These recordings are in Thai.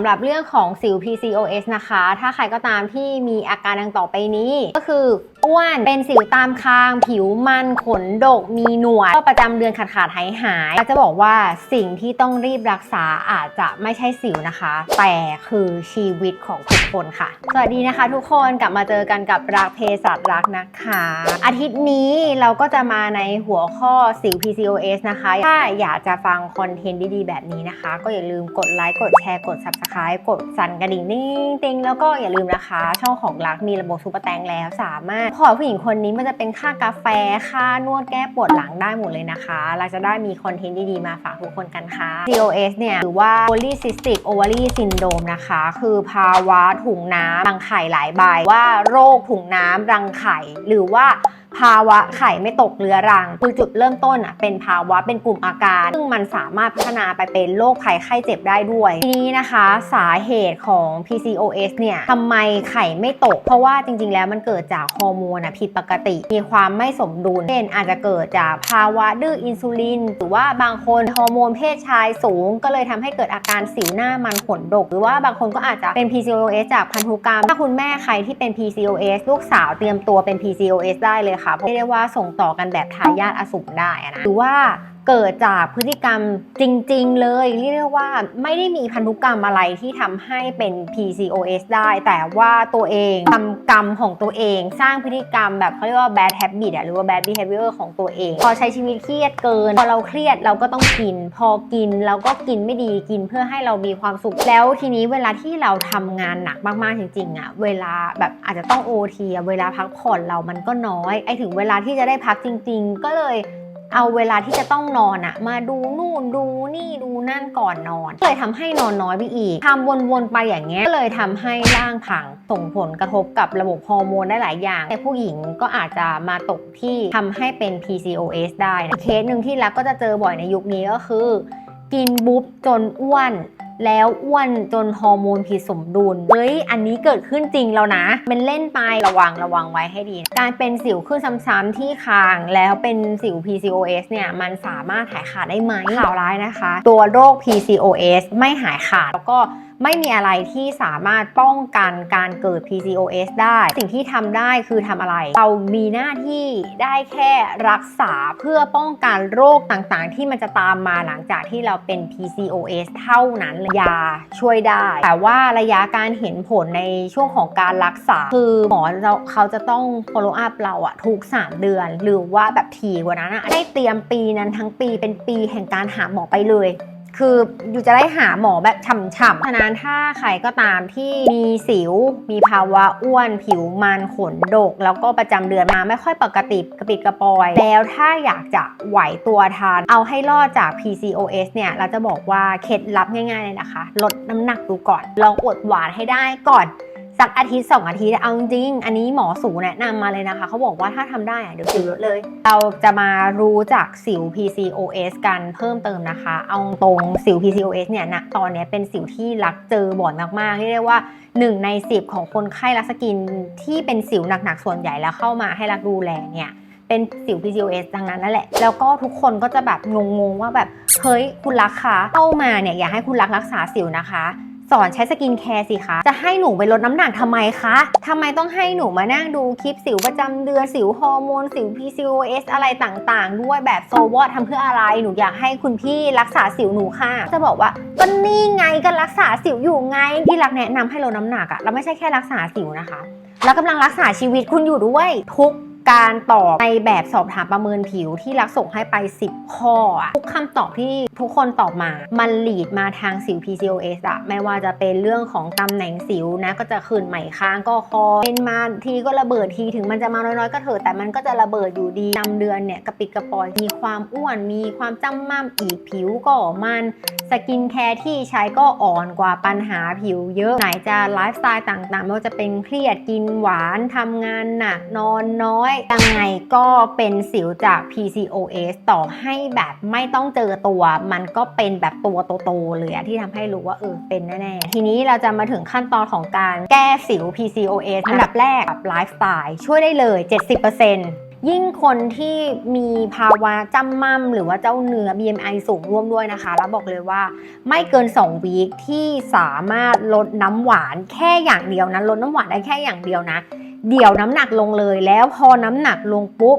สำหรับเรื่องของสิว PCOS นะคะ ถ้าใครก็ตามที่มีอาการดังต่อไปนี้ ก็คืออ้วนเป็นสิวตามคาง ผิวมันขนดกมีหนวดก็ประจำเดือนขาดขาดหายหายจะบอกว่าสิ่งที่ต้องรีบรักษาอาจจะไม่ใช่สิวนะคะ แต่คือชีวิตของทุกคนค่ะ สวัสดีนะคะ ทุกคนกลับมาเจอกันกับรักเพสัตรักนะคะ อาทิตย์นี้เราก็จะมาในหัวข้อสิว PCOS นะคะ ถ้าอยากจะฟังคอนเทนต์ดีๆ แบบนี้นะคะ ก็อย่าลืมกดไลค์กดแชร์กด Subscribe กดสั่นกระดิ่งนิ่งติงแล้วก็อย่าลืมนะคะ ช่องของรักมีระบบซูเปอร์แตงแล้วสามารถขอผู้หญิงคนนี้มันจะเป็นค่ากาแฟ ค่านวดแก้ปวดหลังได้หมดเลยนะคะ เราจะได้มีคอนเทนต์ดีๆ มาฝากทุกคนกันค่ะ COS เนี่ย หรือว่า Polycystic Ovary Syndrome นะคะ คือภาวะถุงน้ำรังไข่หลายใบว่าโรคถุงน้ำรังไข่หรือว่า ภาวะไข่ไม่ตกเรื้อรังคือจุดเริ่มต้นอะเป็นภาวะเป็นกลุ่มอาการ ซึ่งมันสามารถพัฒนาไปเป็นโรคภัยไข้เจ็บได้ด้วย ทีนี้นะคะ สาเหตุของ PCOS เนี่ยทำไมไข่ไม่ตก เพราะว่าจริงๆ แล้วมันเกิดจากฮอร์โมนอะผิดปกติ มีความไม่สมดุลเช่นอาจจะเกิดจากภาวะดื้ออินซูลิน หรือว่าบางคนฮอร์โมนเพศชายสูง ก็เลยทำให้เกิดอาการสิวหน้ามันขนดก หรือว่าบางคนก็อาจจะเป็น PCOS จากพันธุกรรม ถ้าคุณแม่ใครที่เป็น PCOS ลูกสาวเตรียมตัวเป็น PCOS ได้เลยค่ะเพราะเรียกได้ว่าส่งต่อกันแบบทายาทอสูรได้นะหรือว่า เกิดจากพฤติกรรมจริง ๆ เลย เรียกว่าไม่ได้มีพันธุกรรมอะไรที่ทำให้เป็น PCOS ได้ แต่ว่าตัวเองทำกรรมของตัวเอง สร้างพฤติกรรมแบบเขาเรียกว่า bad habit หรือว่า bad behavior ของตัวเอง พอใช้ชีวิตเครียดเกิน พอเราเครียดเราก็ต้องกิน พอกินเราก็กินไม่ดีกินเพื่อให้เรามีความสุขแล้วทีนี้เวลาที่เราทำงานหนักมากๆจริงๆอะเวลาแบบอาจจะต้อง OT อะเวลาพักผ่อนเรามันก็น้อยไอถึงเวลาที่จะได้พักจริง ๆ ก็เลย เอาเวลาที่จะต้องนอนอะมาดูนู่นดูนี่ดูนั่นก่อนนอนก็เลยทำให้นอนน้อยไปอีกทำวนๆไปอย่างเงี้ยก็เลยทำให้ร่างพังส่งผลกระทบกับระบบฮอร์โมนได้หลายอย่าง แต่ผู้หญิงก็อาจจะมาตกที่ทำให้เป็น PCOS ได้นะเคสหนึ่งที่รักก็จะเจอบ่อยในยุคนี้ก็คือ กินบุ๊บจนอ้วน แล้วอ้วนจนฮอร์โมนผิดสมดุล เฮ้ย อันนี้เกิดขึ้นจริงแล้วนะเป็นเล่นไประวังระวังไว้ให้ดี การเป็นสิวขึ้นซ้ำๆที่คางแล้วเป็นสิว PCOS เนี่ยมันสามารถหายขาดได้ไหมข่าวร้ายนะคะ ตัวโรค PCOS ไม่หายขาดแล้วก็ ไม่มีอะไรที่สามารถป้องกันการเกิด PCOS ได้ สิ่งที่ทำได้คือทำอะไร เรามีหน้าที่ได้แค่รักษาเพื่อป้องกันโรคต่างๆ ที่มันจะตามมาหลังจากที่เราเป็น PCOS เท่านั้นยาช่วยได้ แต่ว่าระยะการเห็นผลในช่วงของการรักษา คือหมอเราเขาจะต้อง follow up เราอะทุก 3 เดือน หรือว่าแบบทีกว่านั้นอะได้เตรียมปีนั้นทั้งปีเป็นปีแห่งการหาหมอไปเลย คืออยู่จะได้หาหมอแบบฉ่ำๆฉะนั้นถ้าใครก็ตามที่มีสิว มีภาวะอ้วน ผิวมันขนดก แล้วก็ประจำเดือนมาไม่ค่อยปกติกระปิดกระปอย แล้วถ้าอยากจะไหวตัวทาน เอาให้รอดจาก PCOS เนี่ย เราจะบอกว่าเคล็ดลับง่ายๆเลยนะคะ ลดน้ำหนักดูก่อน ลองอดหวานให้ได้ก่อน สักอาทิตย์2องอาทิตย์เอาจริง อันนี้หมอสูแนะนำมาเลยนะคะ เขาบอกว่าถ้าทำได้เดี๋ยวสิวลดเลย เราจะมารู้จักสิว PCOS กันเพิ่มเติมนะคะ เอาตรงสิว PCOS เนี่ยนะตอนนี้เป็นสิวที่รักเจอบ่อยมากๆที่เรียกว่า 1 ใน 10 ของคนไข้รักสกินที่เป็นสิวหนักๆส่วนใหญ่แล้วเข้ามาให้รักดูแลเนี่ยเป็นสิว PCOS ดังนั้นนั่นแหละ แล้วก็ทุกคนก็จะแบบงงๆว่าแบบ เฮ้ยคุณรักคะเข้ามาเนี่ยอยากให้คุณรักรักษาสิวนะคะ สอนใช้สกินแคร์สิคะ จะให้หนูไปลดน้ำหนักทำไมคะทำไมต้องให้หนูมานั่งดูคลิปสิวประจำเดือนสิวฮอร์โมนสิว PCOS อะไรต่างๆ ด้วยแบบโซวอททำเพื่ออะไร หนูอยากให้คุณพี่รักษาสิวหนูค่ะ จะบอกว่าก็นี่ไงก็รักษาสิวอยู่ไง ที่รักแนะนำให้ลดน้ำหนักอะเราไม่ใช่แค่รักษาสิวนะคะ แล้วกำลังรักษาชีวิตคุณอยู่ด้วยทุก การตอบในแบบสอบถามประเมินผิวที่รักส่งให้ไป 10 ข้ออะทุกคำตอบที่ทุกคนตอบมา มันหลีดมาทางสิว PCOS อะไม่ว่าจะเป็นเรื่องของตำแหน่งสิวนะก็จะขึ้นใหม่ค้างก็คอเป็นมาทีก็ระเบิดทีถึงมันจะมาน้อยๆก็เถอะแต่มันก็จะระเบิดอยู่ดีนำเดือนเนี่ยกระปิดกระปอยมีความอ้วนมีความจ้ำม่ำอีกผิวก็มันสกินแคร์ที่ใช้ก็อ่อนกว่าปัญหาผิวเยอะไหนจะไลฟ์สไตล์ต่างๆไม่ว่าจะเป็นเครียดกินหวานทำงานหนักนอนน้อยยังไงก็เป็นสิวจาก PCOS ต่อให้แบบไม่ต้องเจอตัว มันก็เป็นแบบตัวโตๆเลยที่ทำให้รู้ว่าเออเป็นแน่ๆ ทีนี้เราจะมาถึงขั้นตอนของการแก้สิว PCOS อันดับแรกแบบไลฟ์สไตล์ช่วยได้เลย 70% ยิ่งคนที่มีภาวะจำมั่มหรือว่าเจ้าเนื้อ BMI สูงร่วมด้วยนะคะ แล้วบอกเลยว่าไม่เกิน 2 วีคที่สามารถลดน้ำหวานแค่อย่างเดียวนะลดน้ำหวานได้แค่อย่างเดียวนะ เดี๋ยวน้ำหนักลงเลยแล้วพอน้ำหนักลงปุ๊บ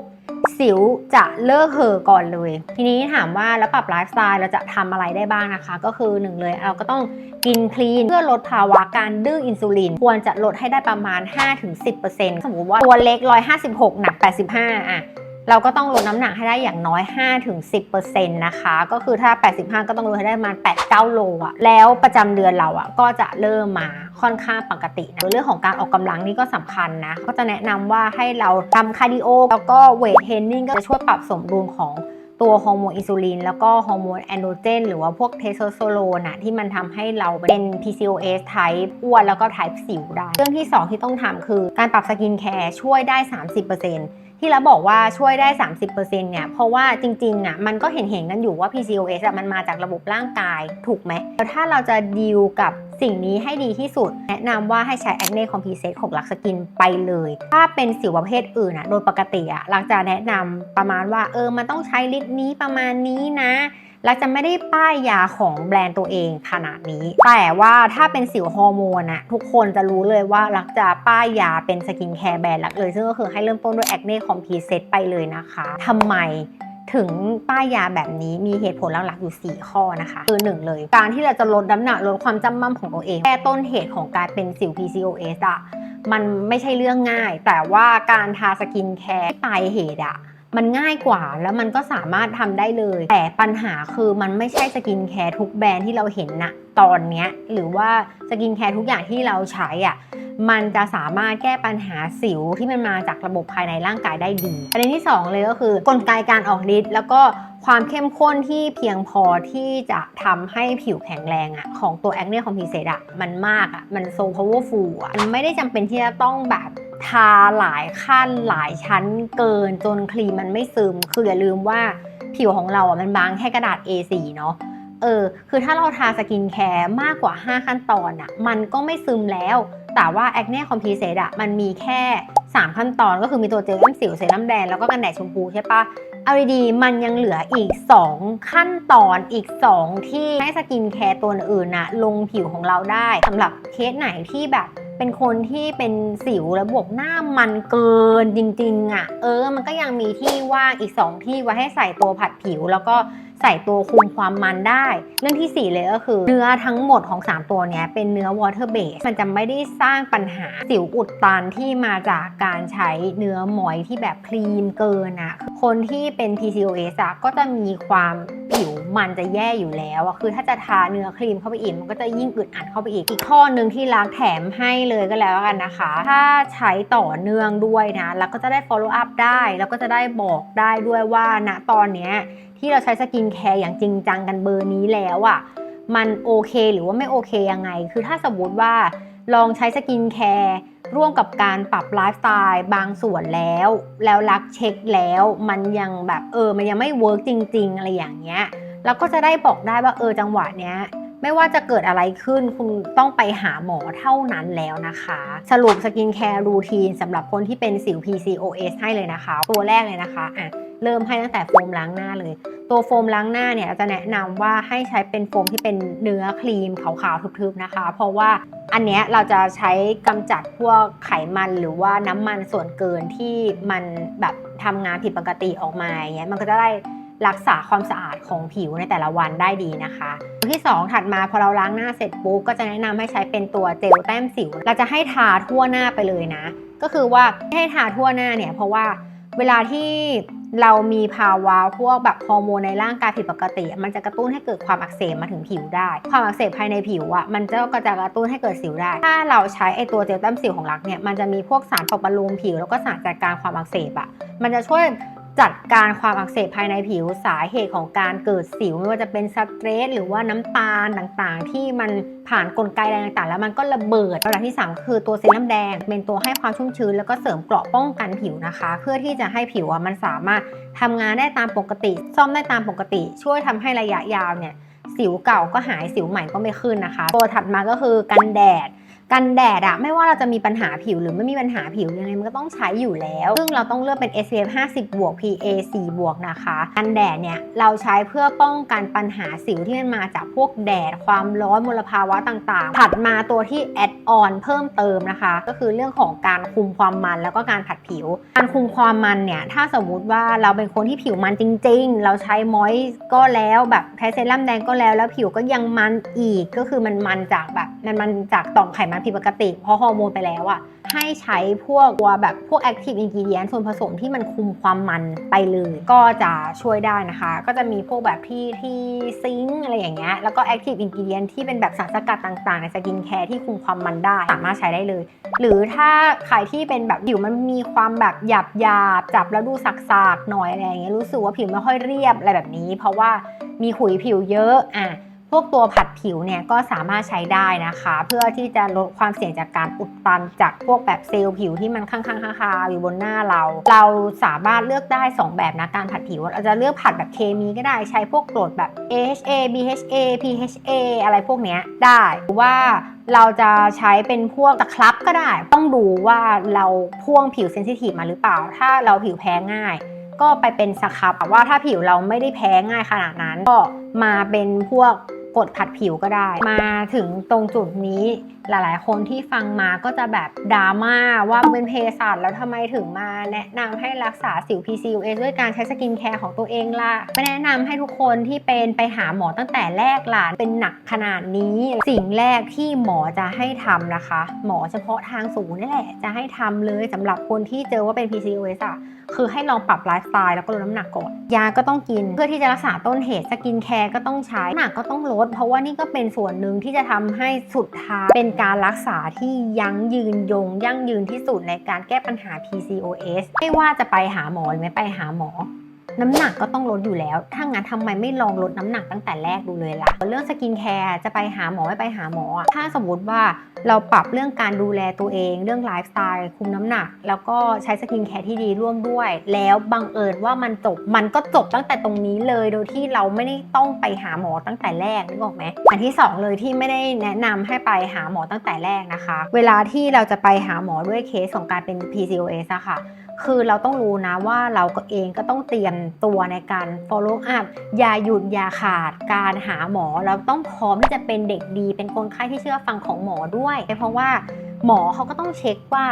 สิวจะเลิกเหอก่อนเลย ทีนี้ถามว่าแล้วปรับไลฟ์สไตล์เราจะทำอะไรได้บ้างนะคะ ก็คือหนึ่งเลยเราก็ต้องกินคลีนเพื่อลดภาวะการดื้ออินซูลิน ควรจะลดให้ได้ประมาณ 5-10%สมมติว่าตัวเล็ก 156 หนัก 85อะ เราก็ต้องลดน้ำหนักให้ได้อย่างน้อย 5-10%นะคะ ก็คือถ้า 85 ก็ต้องลดให้ได้ประมาณ 8-9 โลอะแล้วประจำเดือนเราอะก็จะเริ่มมาค่อนข้างปกตินะเรื่องของการออกกำลังนี่ก็สำคัญนะ ก็จะแนะนำว่าให้เราทำคาร์ดิโอแล้วก็เวทเทรนนิ่งก็จะช่วยปรับสมดุลของตัวฮอร์โมนอินซูลินแล้วก็ฮอร์โมนแอนโดรเจนหรือว่าพวกเทสโทสเตอโรนอะที่มันทำให้เราเป็น PCOS type อ้วนแล้วก็ type สิวได้ เรื่องที่ 2 ที่ต้องทำคือการปรับสกินแคร์ช่วยได้ 30% ที่เราบอกว่าช่วยได้ 30%เนี่ย เพราะว่าจริงๆอะมันก็เห็นเห็นๆกันอยู่ว่า PCOS อะมันมาจากระบบร่างกายถูกไหมแล้วถ้าเราจะดีลกับสิ่งนี้ให้ดีที่สุด แนะนำว่าให้ใช้ Acne Compensate ของลักสกินไปเลย ถ้าเป็นสิวประเภทอื่นอะโดยปกติอะลักจะแนะนำประมาณว่าเออมันต้องใช้ลิตรนี้ประมาณนี้นะ ลักจะไม่ได้ป้ายยาของแบรนด์ตัวเองขนาดนี้ แต่ว่าถ้าเป็นสิวฮอร์โมนอะทุกคนจะรู้เลยว่าลักจะป้ายยาเป็นสกินแคร์แบรนด์ลักเลย ซึ่งก็คือให้เริ่มต้นด้วย Acne Compensate ไปเลยนะคะทำไมถึงป้ายยาแบบนี้มีเหตุผลหลักๆอยู่ 4 ข้อนะคะ คือหนึ่งเลย การที่เราจะลดน้ำหนักลดความจำมั่มของตัวเอง แก้ต้นเหตุของการเป็นสิว PCOS อะมันไม่ใช่เรื่องง่าย แต่ว่าการทาสกินแคร์ปลายเหตุอะ มันง่ายกว่าแล้วมันก็สามารถทำได้เลย แต่ปัญหาคือมันไม่ใช่สกินแคร์ทุกแบรนด์ที่เราเห็นนะตอนเนี้ยหรือว่าสกินแคร์ทุกอย่างที่เราใช้อะมันจะสามารถแก้ปัญหาสิวที่มันมาจากระบบภายในร่างกายได้ดี ประเด็นที่ 2 เลยก็คือกลไกการออกฤทธิ์แล้วก็ ความเข้มข้นที่เพียงพอที่จะทำให้ผิวแข็งแรงอะของตัว Acne Compensate อะมันมากอะมัน so powerful อะมันไม่ได้จำเป็นที่จะต้องแบบทาหลายขั้นหลายชั้นเกินจนครีมมันไม่ซึม คืออย่าลืมว่าผิวของเราอะมันบางแค่กระดาษ A4 เนาะเออ คือถ้าเราทาสกินแคร์มากกว่า 5 ขั้นตอนอะมันก็ไม่ซึมแล้ว แต่ว่า Acne Compensate อะมันมีแค่ 3 ขั้นตอนก็คือมีตัวเจลล้มสิวเซรั่มแดงแล้วก็กันแดดชมพูใช่ปะ เอาดีๆมันยังเหลืออีก 2 ขั้นตอนอีก 2 ที่ให้สกินแคร์ตัวอื่นนะลงผิวของเราได้สำหรับเคสไหนที่แบบเป็นคนที่เป็นสิวแล้วบวกหน้ามันเกินจริงๆอะ่ะ เออ มันก็ยังมีที่ว่างอีก 2 ที่ไว้ให้ใส่ตัวผัดผิวแล้วก็ ใส่ตัวคุมความมันได้ เรื่องทีสี่ 4 เลยก็คือ เนื้อทั้งหมดของ 3 ตัวนี้เป็นเนื้อ water base มันจะไม่ได้สร้างปัญหาสิวอุดตันที่มาจากการใช้เนื้อหมอยที่แบบคลีนเกินอะคนที่เป็น PCOS อะก็จะมีความผิวมันจะแย่อยู่แล้วอะคือถ้าจะทาเนื้อครีมเข้าไปอีกมันก็จะยิ่งอึดอัดเข้าไปอีกอีกข้อหนึ่งที่รักแถมให้เลยก็แล้วกันนะคะ ถ้าใช้ต่อเนื่องด้วยนะแล้วก็จะได้ follow up ได้ แล้วก็จะได้บอกได้ด้วยว่าณตอนเนี้ย ที่เราใช้สกินแคร์อย่างจริงจังกันเบอร์นี้แล้วอะ่ะมันโอเคหรือว่าไม่โอเคยังไง คือถ้าสมมติว่าลองใช้สกินแคร์ร่วมกับการปรับไลฟ์สไตล์บางส่วนแล้ว แล้วรักเช็คแล้ว มันยังแบบเออมันยังไม่เวิร์กจริง ๆ อะไรอย่างเงี้ยแล้วก็จะได้บอกได้ว่าเออจังหวะเนี้ยไม่ว่าจะเกิดอะไรขึ้นคุณต้องไปหาหมอเท่านั้นแล้วนะคะ สรุปสกินแคร์รูทีนสำหรับคนที่เป็นสิว PCOS ให้เลยนะคะ ตัวแรกเลยนะคะอะ เริ่มให้ตั้งแต่โฟมล้างหน้าเลย ตัวโฟมล้างหน้าเนี่ยเราจะแนะนำว่าให้ใช้เป็นโฟมที่เป็นเนื้อครีมขาวๆทึบๆนะคะ เพราะว่าอันเนี้ยเราจะใช้กำจัดพวกไขมันหรือว่าน้ำมันส่วนเกินที่มันแบบทำงานผิดปกติออกมาอย่างเงี้ยมันก็จะได้รักษาความสะอาดของผิวในแต่ละวันได้ดีนะคะตัวที่ 2 ถัดมาพอเราล้างหน้าเสร็จปุ๊บก็จะแนะนำให้ใช้เป็นตัวเจลแต้มสิว เราจะให้ทาทั่วหน้าไปเลยนะ ก็คือว่าให้ทาทั่วหน้าเนี่ยเพราะว่าเวลาที่ เรามีภาวะพวกแบบฮอร์โมนในร่างกายผิดปกติ มันจะกระตุ้นให้เกิดความอักเสบมาถึงผิวได้ ความอักเสบภายในผิวอะมันจะก็จะกระตุ้นให้เกิดสิวได้ ถ้าเราใช้ไอตัวเจลแต้มสิวของรักเนี่ยมันจะมีพวกสารปรับรุงผิวแล้วก็สารจัดการความอักเสบอะมันจะช่วย จัดการความอักเสบภายในผิวสาเหตุของการเกิดสิวไม่ว่าจะเป็นสเตรสหรือว่าน้ำตาลต่างๆ ที่มันผ่านกลไกอะไรต่างๆ แล้วมันก็ระเบิดระดับที่ 3 คือตัวเซรั่มแดง เป็นตัวให้ความชุ่มชื้นแล้วก็เสริมเกราะป้องกันผิวนะคะ เพื่อที่จะให้ผิวอะมันสามารถทำงานได้ตามปกติ ซ่อมได้ตามปกติ ช่วยทำให้ระยะยาวเนี่ยสิวเก่าก็หายสิวใหม่ก็ไม่ขึ้นนะคะ ตัวถัดมาก็คือกันแดด กันแดดอะไม่ว่าเราจะมีปัญหาผิวหรือไม่มีปัญหาผิวยังไงมันก็ต้องใช้อยู่แล้ว ซึ่งเราต้องเลือกเป็น SPF 50 บวก PA 4 บวกนะคะ กันแดดเนี่ยเราใช้เพื่อป้องกันปัญหาสิวที่มันมาจากพวกแดด ความร้อนมลภาวะต่างๆ ถัดมาตัวที่แอดออนเพิ่มเติมนะคะ ก็คือเรื่องของการคุมความมันแล้วก็การผัดผิว การคุมความมันเนี่ยถ้าสมมุติว่าเราเป็นคนที่ผิวมันจริง ๆ เราใช้มอยส์ก็แล้วแบบใช้เซรั่มแดงก็แล้วแล้วผิวก็ยังมันอีกก็คือมันมันจากแบบมันมันจากต่อมไขมันผิดปกติ เพราะฮอร์โมนไปแล้วอะให้ใช้พวกตัวแบบพวกแอคทีฟอินกิเดียนส่วนผสมที่มันคุมความมันไปเลยก็จะช่วยได้นะคะ ก็จะมีพวกแบบที่ที่ซิงอะไรอย่างเงี้ยแล้วก็แอคทีฟอินกิเดียนที่เป็นแบบสารสกัดต่างๆ ในสกินแคร์ที่คุมความมันได้ สามารถใช้ได้เลย หรือถ้าใครที่เป็นแบบผิวมันมีความแบบหยาบหยาบจับแล้วดูสักๆหน่อยอะไรอย่างเงี้ยรู้สึกว่าผิวไม่ค่อยเรียบอะไรแบบนี้ เพราะว่ามีขุยผิวเยอะอะ พวกตัวผัดผิวเนี่ยก็สามารถใช้ได้นะคะ เพื่อที่จะลดความเสี่ยงจากการอุดตันจากพวกแบบเซลล์ผิวที่มันข้างๆคาอยู่บนหน้าเรา เราสามารถเลือกได้ 2 แบบนะการผัดผิว เราจะเลือกผัดแบบเคมีก็ได้ใช้พวกกรดแบบ AHA BHA PHA อะไรพวกเนี้ยได้หรือว่าเราจะใช้เป็นพวกตะคลับก็ได้ ต้องดูว่าเราพ่วงผิวเซนซิทีฟมาหรือเปล่า ถ้าเราผิวแพ้ง่ายก็ไปเป็นสครับว่าถ้าผิวเราไม่ได้แพ้ง่ายขนาดนั้น ก็มาเป็นพวก กดผัดผิวก็ได้ มาถึงตรงจุดนี้ หลายๆ คนที่ฟังมาก็จะแบบดราม่าว่าเป็นเภสัชแล้วทำไมถึงมาแนะนำให้รักษาสิว PCOS ด้วยการใช้สกินแคร์ของตัวเองล่ะไม่แนะนำให้ทุกคนที่เป็นไปหาหมอตั้งแต่แรกล่ะเป็นหนักขนาดนี้ สิ่งแรกที่หมอจะให้ทำนะคะ หมอเฉพาะทางสูงนี่แหละ จะให้ทำเลยสำหรับคนที่เจอว่าเป็น PCOS อะคือให้ลองปรับไลฟ์สไตล์แล้วก็ลดน้ำหนักก่อนยาก็ต้องกิน เพื่อที่จะรักษาต้นเหตุสกินแคร์ก็ต้องใช้น้ำหนักก็ต้องลด เพราะว่านี่ก็เป็นส่วนหนึ่งที่จะทำให้สุดท้ายเป็นการรักษาที่ยั้งยืนยง ยั่งยืนที่สุดในการแก้ปัญหา PCOS ไม่ว่าจะไปหาหมอหรือไม่ไปหาหมอ น้ำหนักก็ต้องลดอยู่แล้ว ถ้างั้นทำไมไม่ลองลดน้ำหนักตั้งแต่แรกดูเลยล่ะ เรื่องสกินแคร์จะไปหาหมอไม่ไปหาหมออะถ้าสมมติว่าเราปรับเรื่องการดูแลตัวเอง เรื่องไลฟ์สไตล์คุมน้ำหนัก แล้วก็ใช้สกินแคร์ที่ดีร่วมด้วย แล้วบังเอิญว่ามันจบ มันก็จบตั้งแต่ตรงนี้เลย โดยที่เราไม่ได้ต้องไปหาหมอตั้งแต่แรกนึกออกไหมอันที่สองเลยที่ไม่ได้แนะนำให้ไปหาหมอตั้งแต่แรกนะคะ เวลาที่เราจะไปหาหมอด้วยเคสของการเป็น PCOS อะค่ะ คือเราต้องรู้นะว่าเราก็เองก็ต้องเตรียมตัวในการ follow up อย่าหยุดอย่าขาดการหาหมอ เราต้องพร้อมที่จะเป็นเด็กดี เป็นคนไข้ที่เชื่อฟังของหมอด้วย เพราะว่าหมอเขาก็ต้องเช็คว่า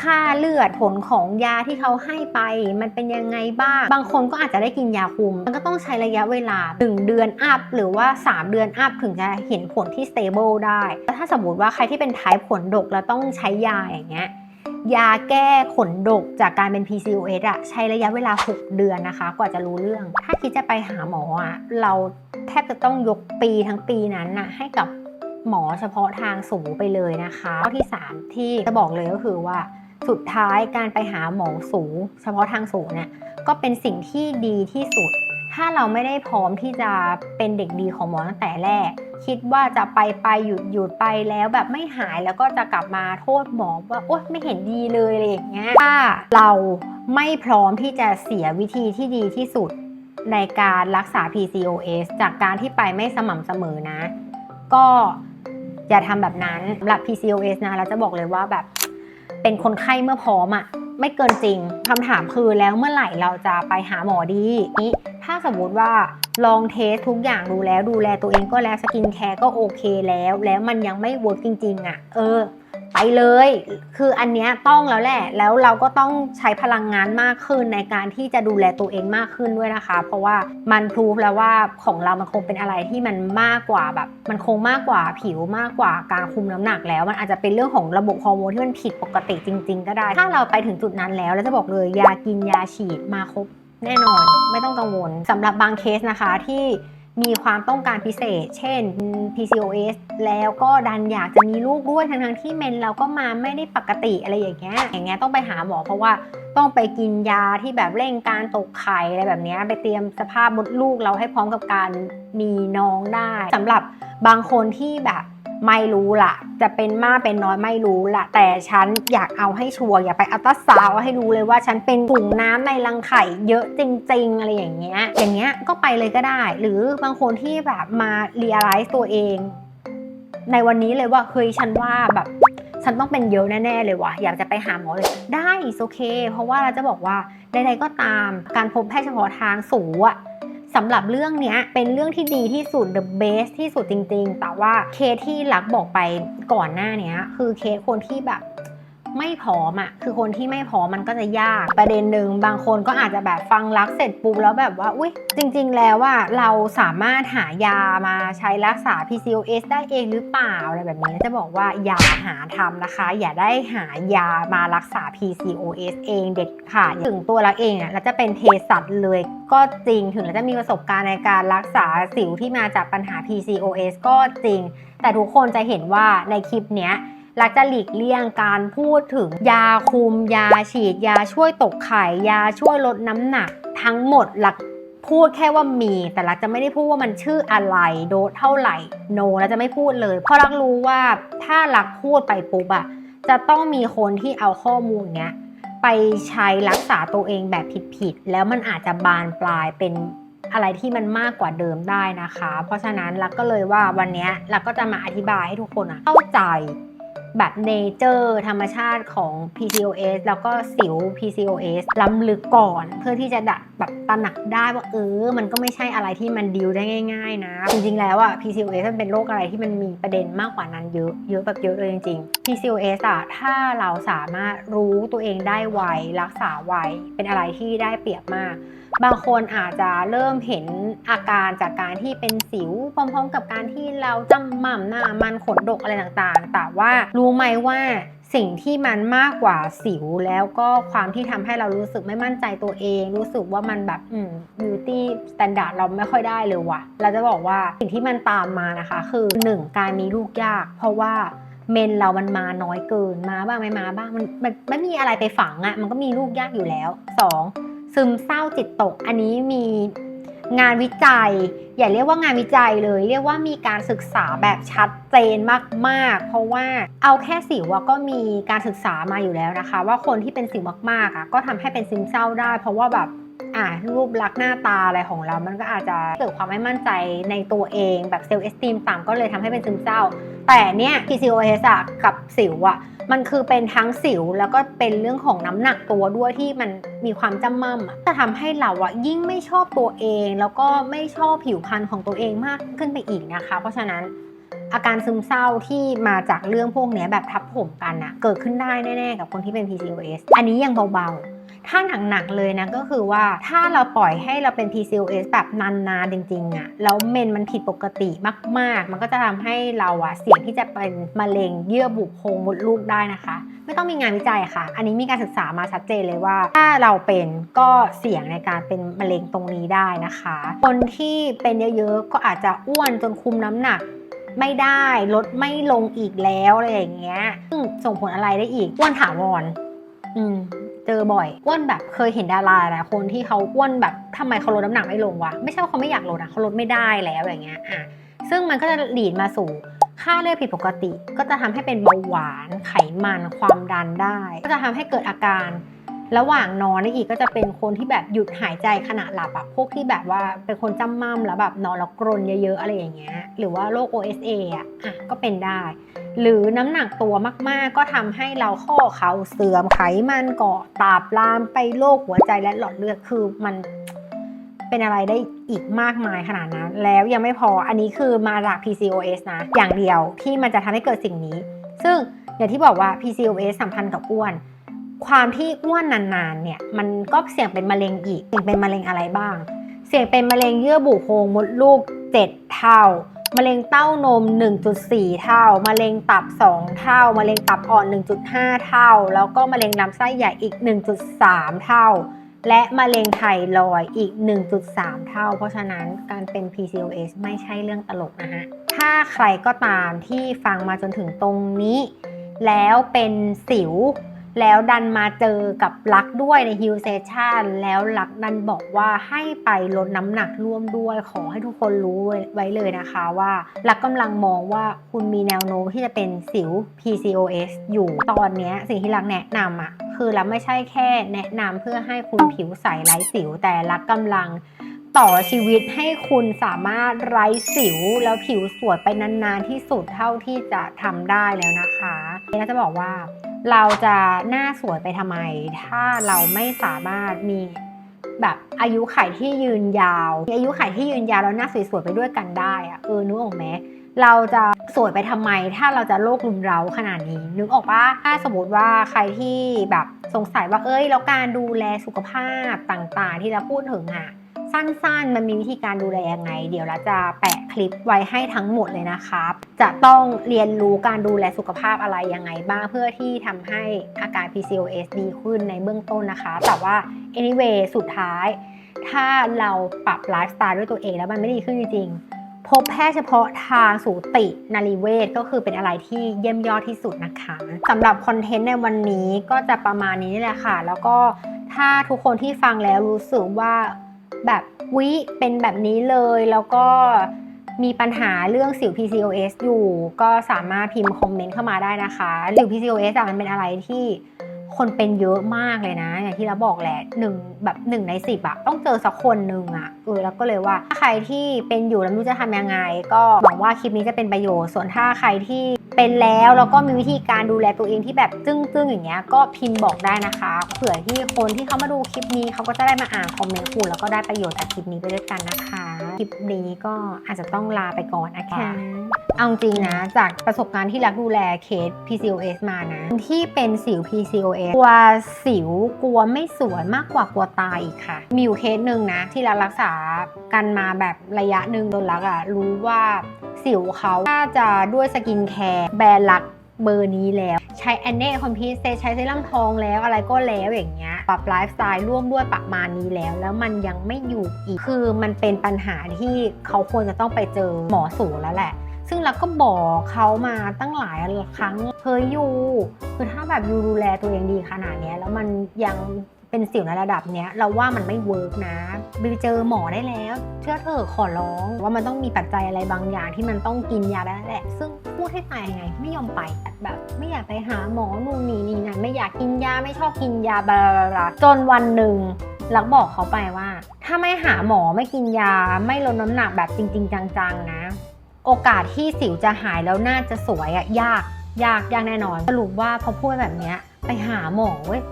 ค่าเลือดผลของยาที่เขาให้ไป มันเป็นยังไงบ้าง บางคนก็อาจจะได้กินยาคุม มันก็ต้องใช้ระยะเวลา 1 เดือนอัพหรือว่า 3 เดือนอัพถึงจะเห็นผลที่ stable ได้แล้วถ้าสมมติว่าใครที่เป็นไทป์ขนดกแล้วต้องใช้ยาอย่างเงี้ย ยาแก้ขนดกจากการเป็น PCOS อะใช้ระยะเวลา 6 เดือนนะคะ กว่าจะรู้เรื่อง ถ้าคิดจะไปหาหมออะเราแทบจะต้องยกปีทั้งปีนั้นน่ะให้กับหมอเฉพาะทางสูงไปเลยนะคะข้อที่ 3 ที่จะบอกเลยก็คือว่าสุดท้ายการไปหาหมอสูง เฉพาะทางสูงเนี่ยก็เป็นสิ่งที่ดีที่สุด ถ้าเราไม่ได้พร้อมที่จะเป็นเด็กดีของหมอตั้งแต่แรก คิดว่าจะไปไปหยุดหยุดไปแล้วแบบไม่หายแล้วก็จะกลับมาโทษหมอว่าโอ๊ยไม่เห็นดีเลยอะไรอย่างเงี้ยถ้าเราไม่พร้อมที่จะเสียวิธีที่ดีที่สุดในการรักษา PCOS จากการที่ไปไม่สม่ำเสมอนะ ก็อย่าทำแบบนั้นสำหรับ PCOS นะเราจะบอกเลยว่าแบบเป็นคนไข้เมื่อพร้อมอะ ไม่เกินจริงคำถามคือแล้วเมื่อไหร่เราจะไปหาหมอดีนี้ถ้าสมมติว่าลองเทสทุกอย่างดูแล้วดูแลตัวเองก็แล้วสกินแคร์ก็โอเคแล้ว แล้วมันยังไม่เวิร์กจริงๆอะเออ ไปเลย คืออันเนี้ยต้องแล้วแหละ แล้วเราก็ต้องใช้พลังงานมากขึ้นในการที่จะดูแลตัวเองมากขึ้นด้วยนะคะ เพราะว่ามันพรูฟแล้วว่าของเรามันคงเป็นอะไรที่มันมากกว่าแบบ มันคงมากกว่าผิวมากกว่าการคุมน้ำหนักแล้ว มันอาจจะเป็นเรื่องของระบบฮอร์โมนที่มันผิดปกติจริง ๆ ก็ได้ ถ้าเราไปถึงจุดนั้นแล้วแล้วจะบอกเลยยากินยาฉีดมาครบแน่นอนไม่ต้องกังวลสำหรับบางเคสนะคะที่ มีความต้องการพิเศษ เช่น PCOS แล้วก็ดันอยากจะมีลูกด้วยทั้งๆที่เมนเราก็มาไม่ได้ปกติอะไรอย่างเงี้ย อย่างเงี้ยต้องไปหาหมอเพราะว่าต้องไปกินยาที่แบบเร่งการตกไข่อะไรแบบเนี้ยไปเตรียมสภาพมดลูกเราให้พร้อมกับการมีน้องได้สำหรับบางคนที่แบบ ไม่รู้ล่ะจะเป็นมากเป็นน้อยไม่รู้ล่ะแต่ฉันอยากเอาให้ชัวร์อย่าไปอัลตราซาวให้รู้เลยว่าฉันเป็นถุงน้ำในรังไข่เยอะจริง ๆ อะไรอย่างเงี้ย อย่างเงี้ยก็ไปเลยก็ได้ หรือบางคนที่แบบมาเรียลไลซ์ตัวเอง ในวันนี้เลยว่าเฮ้ยฉันว่าแบบฉันต้องเป็นเยอะแน่ๆเลยว่ะ อยากจะไปหาหมอเลย ได้โอเค เพราะว่าเราจะบอกว่าใดๆก็ตาม การพบแพทย์เฉพาะทางสูงอะ สำหรับเรื่องเนี้ยเป็นเรื่องที่ดีที่สุด the best ที่สุดจริง ๆ แต่ว่าเคสที่รักบอกไปก่อนหน้านี้คือเคสคนที่แบบ ไม่พร้อมอะคือคนที่ไม่พร้อมมันก็จะยากประเด็นหนึ่งบางคนก็อาจจะแบบฟังรักเสร็จปุ๊บแล้วแบบว่าอุ้ยจริง ๆ แล้วว่าเราสามารถหายามาใช้รักษา PCOS ได้เองหรือเปล่าอะไรแบบนี้จะบอกว่าอย่าหาทำนะคะ อย่าได้หายามารักษา PCOS เองเด็ดขาดถึงตัวเราเองอะเราจะเป็นเภสัชเลยก็จริงถึงเราจะมีประสบการณ์ในการรักษาสิวที่มาจากปัญหา PCOS ก็จริง แต่ทุกคนจะเห็นว่าในคลิปเนี้ย ลักจะหลีกเลี่ยงการพูดถึงยาคุม ยาฉีด ยาช่วยตกไข่ยาช่วยลดน้ำหนัก ทั้งหมดหลักพูดแค่ว่ามี แต่ลักจะไม่ได้พูดว่ามันชื่ออะไรโดสเท่าไหร่โนลักจะไม่พูดเลย เพราะลักรู้ว่าถ้าลักพูดไปปุ๊บอะจะต้องมีคนที่เอาข้อมูลเนี้ยไปใช้รักษาตัวเองแบบผิดๆแล้วมันอาจจะบานปลายเป็นอะไรที่มันมากกว่าเดิมได้นะคะ เพราะฉะนั้นลักก็เลยว่าวันนี้ยลักก็จะมาอธิบายให้ทุกคนอะเข้าใจ แบบเนเจอร์ธรรมชาติของ PCOS แล้วก็สิว PCOS ล้ำลึกก่อน เพื่อที่จะดะแบบตระหนักได้ว่าเออ มันก็ไม่ใช่อะไรที่มันดิวได้ง่าย ๆ นะ จริงๆแล้วอะ PCOS มันเป็นโรคอะไรที่มันมีประเด็นมากกว่านั้นเยอะเยอะแบบเยอะเลยจริงๆ PCOS อะถ้าเราสามารถรู้ตัวเองได้ไวรักษาไวเป็นอะไรที่ได้เปรียบมาก บางคนอาจจะเริ่มเห็นอาการจากการที่เป็นสิวพร้อมๆ กับการที่เราจำหม่ำหน้ามันขนดกอะไรต่างๆ แต่ว่ารู้ไหมว่าสิ่งที่มันมากกว่าสิวแล้วก็ความที่ทำให้เรารู้สึกไม่มั่นใจตัวเอง รู้สึกว่ามันแบบอืม beauty standard เราไม่ค่อยได้เลยว่ะ เราจะบอกว่าสิ่งที่มันตามมานะคะ คือ 1 การมีลูกยาก เพราะว่าเมนเรามันมาน้อยเกินมาบ้างไม่มาบ้างมันมันไม่มีอะไรไปฝังอะ่ะมันก็มีลูกยากอยู่แล้ว 2. ซึมเศร้าจิตตก อันนี้มีงานวิจัย อย่าเรียกว่างานวิจัยเลย เรียกว่ามีการศึกษาแบบชัดเจนมากๆ เพราะว่าเอาแค่สิวอะก็มีการศึกษามาอยู่แล้วนะคะ ว่าคนที่เป็นสิวมากๆอะก็ทำให้เป็นซึมเศร้าได้ เพราะว่าแบบ อะรูปลักษณ์หน้าตาอะไรของเรา มันก็อาจจะเกิดความไม่มั่นใจในตัวเองแบบเซลล์เอสติมต่ำก็เลยทำให้เป็นซึมเศร้า แต่เนี่ย PCOS อะกับสิวอะมันคือเป็นทั้งสิวแล้วก็เป็นเรื่องของน้ำหนักตัวด้วยที่มันมีความจำมั่มจะทำให้เราอะยิ่งไม่ชอบตัวเอง แล้วก็ไม่ชอบผิวพรรณของตัวเองมากขึ้นไปอีกนะคะ เพราะฉะนั้นอาการซึมเศร้าที่มาจากเรื่องพวกนี้แบบทับถมกันอะเกิดขึ้นได้แน่ๆ กับคนที่เป็น PCOS อันนี้ยังเบาๆ ถ้าหนักๆเลยนะก็คือว่าถ้าเราปล่อยให้เราเป็น PCOS แบบนานๆจริงๆอะแล้วเมนมันผิดปกติมากๆ มันก็จะทำให้เราอะเสี่ยงที่จะเป็นมะเร็งเยื่อบุโพรงมดลูกได้นะคะ ไม่ต้องมีงานวิจัยค่ะ อันนี้มีการศึกษามาชัดเจนเลยว่า ถ้าเราเป็นก็เสี่ยงในการเป็นมะเร็งตรงนี้ได้นะคะ คนที่เป็นเยอะๆก็อาจจะอ้วนจนคุมน้ำหนักไม่ได้ลดไม่ลงอีกแล้วอะไรอย่างเงี้ยซึ่งส่งผลอะไรได้อีกอ้วนถาวรอืม เจอบ่อยอ้วนแบบเคยเห็นดาราหลายคนที่เขาอ้วนแบบทำไมเขาลดน้ำหนักไม่ลงวะไม่ใช่ว่าเขาไม่อยากลดนะเขาลดไม่ได้แล้วอย่างเงี้ยอะซึ่งมันก็จะหลีดมาสู่ค่าเลือดผิดปกติ ก็จะทำให้เป็นเบาหวานไขมันความดันได้ ก็จะทำให้เกิดอาการ ระหว่างนอนนี่อีกก็จะเป็นคนที่แบบหยุดหายใจขณะหลับอะพวกที่แบบว่าเป็นคนจำม่ำแล้วแบบนอนแล้วกรนเยอะๆอะไรอย่างเงี้ยหรือว่าโรค OSA อะอะก็เป็นได้ หรือน้ำหนักตัวมากๆ ก็ทำให้เราข้อเข่าเสื่อมไขมันเกาะตาบลามไปโรคหัวใจและหลอดเลือดคือมันเป็นอะไรได้อีกมากมายขนาดนั้น แล้วยังไม่พออันนี้คือมาจาก PCOS นะ อย่างเดียวที่มันจะทำให้เกิดสิ่งนี้ ซึ่งอย่างที่บอกว่า PCOS สัมพันธ์กับอ้วน ความที่อ้วนนานๆเนี่ยมันก็เสี่ยงเป็นมะเร็งอีกเสี่ยงเป็นมะเร็งอะไรบ้าง เสี่ยงเป็นมะเร็งเยื่อบุโพรงมดลูก 7 เท่า มะเร็งเต้านม 1.4 เท่า มะเร็งตับ 2 เท่า มะเร็งตับอ่อน 1.5 เท่า แล้วก็มะเร็งลำไส้ใหญ่อีก 1.3 เท่า และมะเร็งไทรอยอีก 1.3 เท่า เพราะฉะนั้นการเป็น PCOS ไม่ใช่เรื่องตลกนะฮะ ถ้าใครก็ตามที่ฟังมาจนถึงตรงนี้ แล้วเป็นสิว แล้วดันมาเจอกับลักด้วยในฮิลเซชันแล้วลักดันบอกว่าให้ไปลดน้ำหนักร่วมด้วยขอให้ทุกคนรู้ไว้เลยนะคะว่าลักกำลังมองว่าคุณมีแนวโน้มที่จะเป็นสิว PCOS อยู่ตอนนี้สิ่งที่ลักแนะนำอะคือลักไม่ใช่แค่แนะนำเพื่อให้คุณผิวใสไร้สิว แต่ลักกำลังต่อชีวิตให้คุณสามารถไร้สิวแล้วผิวสวยไปนานๆที่สุดเท่าที่จะทำได้แล้วนะคะก็จะบอกว่า เราจะหน้าสวยไปทำไม ถ้าเราไม่สามารถมีแบบอายุขัยที่ยืนยาว อายุขัยที่ยืนยาวแล้วหน้าสวยๆไปด้วยกันได้อะเออนึกออกไหมเราจะสวยไปทำไม ถ้าเราจะโรครุมเร้าขนาดนี้ นึกออกปะถ้าสมมติว่าใครที่แบบสงสัยว่าเอ้ยแล้วการดูแลสุขภาพต่างๆ ที่เราพูดถึงอะ สั้นๆ มันมีวิธีการดูแลยังไง เดี๋ยวเราจะแปะคลิปไว้ให้ทั้งหมดเลยนะครับ จะต้องเรียนรู้การดูแลสุขภาพอะไรยังไงบ้างเพื่อที่ทำให้อาการ PCOS ดีขึ้นในเบื้องต้นนะคะ แต่ว่า anyway สุดท้าย ถ้าเราปรับไลฟ์สไตล์ด้วยตัวเองแล้วมันไม่ดีขึ้นจริงๆพบแพทย์เฉพาะทางสูตินารีเวชก็คือเป็นอะไรที่เยี่ยมยอดที่สุดนะคะสำหรับคอนเทนต์ในวันนี้ก็จะประมาณนี้นี่แหละค่ะ แล้วก็ถ้าทุกคนที่ฟังแล้วรู้สึกว่า แบบวิเป็นแบบนี้เลยแล้วก็มีปัญหาเรื่องสิว PCOS อยู่ ก็สามารถพิมพ์คอมเมนต์เข้ามาได้นะคะสิว PCOS อะมันเป็นอะไรที่คนเป็นเยอะมากเลยนะ อย่างที่เราบอกแหละหนึ่งแบบหนึ่งในสิบอะต้องเจอสักคนหนึ่งอะ เออแล้วก็เลยว่าถ้าใครที่เป็นอยู่แล้วไม่รู้จะทำยังไง ก็หวังว่าคลิปนี้จะเป็นประโยชน์ ส่วนถ้าใครที่เป็นแล้วแล้วก็มีวิธีการดูแลตัวเองที่แบบจึ้งๆอย่างเงี้ยก็พิมพ์บอกได้นะคะ เผื่อที่คนที่เขามาดูคลิปนี้เขาก็จะได้มาอ่านคอมเมนต์คุณแล้วก็ได้ประโยชน์จากคลิปนี้ไปด้วยกันนะคะ คลิปนี้ก็อาจจะต้องลาไปก่อนนะคะเอาจริงนะจากประสบการณ์ที่รักดูแลเคส PCOS มานะ ที่เป็นสิว PCOS กลัวสิวกลัวไม่สวยมากกว่ากลัวตายอีกค่ะ มีอยู่เคสหนึ่งนะ ที่รักรักษากันมาแบบระยะหนึ่งจนรักอะรู้ว่าสิวเขาถ้าจะด้วยสกินแคร์แบรนด์ลักเบอร์นี้แล้ว ใช้แอนเน่คอมพิวเซใช้เซรั่มทองแล้วอะไรก็แล้วอย่างเงี้ย ปรับไลฟ์สไตล์ร่วมด้วยประมาณนี้แล้ว แล้วมันยังไม่อยู่อีก คือมันเป็นปัญหาที่เขาควรจะต้องไปเจอหมอสูแล้วแหละ ซึ่งเราก็บอกเขามาตั้งหลายครั้งเฮ้ยยูคือถ้าแบบยูดูแลตัวเองดีขนาดนี้แล้วมันยัง เป็นสิวในระดับเนี้ยเราว่ามันไม่เวิร์กนะไปเจอหมอได้แล้ว เชื่อเถอะขอร้องว่ามันต้องมีปัจจัยอะไรบางอย่างที่มันต้องกินยาแล้วแหละ ซึ่งพูดให้ตายยังไง ไม่ยอมไปแบบไม่อยากไปหาหมอนู่นนี่นี่นั่นไม่อยากกินยาไม่ชอบกินยาบลาบลาบลาจนวันหนึ่งลักบอกเขาไปว่า ถ้าไม่หาหมอไม่กินยาไม่ลดน้ำหนักแบบจริง ๆ จังๆนะ โอกาสที่สิวจะหายแล้วน่าจะสวยอะยากยากยากแน่นอนสรุปว่าพอพูดแบบเนี้ยไปหาหมอเว้ย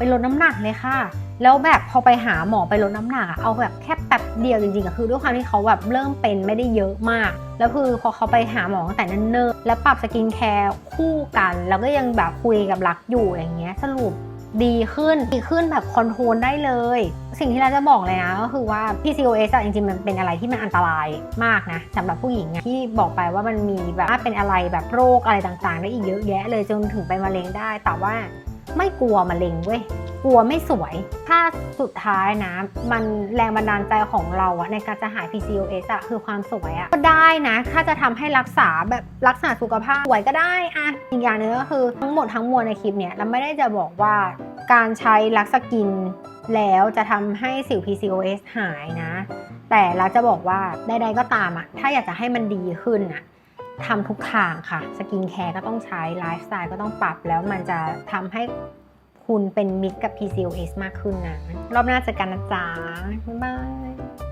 ไปลดน้ำหนักเลยค่ะ แล้วแบบพอไปหาหมอไปลดน้ำหนักอะเอาแบบแค่แป๊บเดียวจริงๆอะคือด้วยความที่เขาแบบเริ่มเป็นไม่ได้เยอะมาก แล้วคือพอเขาไปหาหมอตั้งแต่เนิ่นๆแล้วปรับสกินแคร์คู่กัน แล้วก็ยังแบบคุยกับรักอยู่อย่างเงี้ยสรุปดีขึ้น ดีขึ้นแบบคอนโทรลได้เลย สิ่งที่เราจะบอกเลยนะก็คือว่า PCOS อะจริงๆ มันเป็นอะไรที่มันอันตรายมากนะสำหรับผู้หญิงที่บอกไปว่ามันมีแบบเป็นอะไรแบบโรคอะไรต่างๆ ได้อีกเยอะแยะเลยจนถึงไปมะเร็งได้ แต่ว่า ไม่กลัวมะเร็งเว้ยกลัวไม่สวย ถ้าสุดท้ายนะ มันแรงบันดาลใจของเราอะในการจะหาย PCOS อะคือความสวยอะก็ได้นะ ถ้าจะทำให้รักษาแบบรักษาสุขภาพสวยก็ได้อะอีกอย่างหนึงก็คือทั้งหมดทั้งมวลในคลิปเนี่ยเราไม่ได้จะบอกว่าการใช้ลักสกินแล้วจะทำให้สิว PCOS หายนะ แต่เราจะบอกว่าใดๆก็ตามอะถ้าอยากจะให้มันดีขึ้นอะ ทำทุกทางค่ะ สกินแคร์ก็ต้องใช้ ไลฟ์สไตล์ก็ต้องปรับ แล้วมันจะทำให้คุณเป็นมิตรกับ PCOS มากขึ้นนะ รอบหน้าเจอกันนะจ๊ะ บ๊ายบาย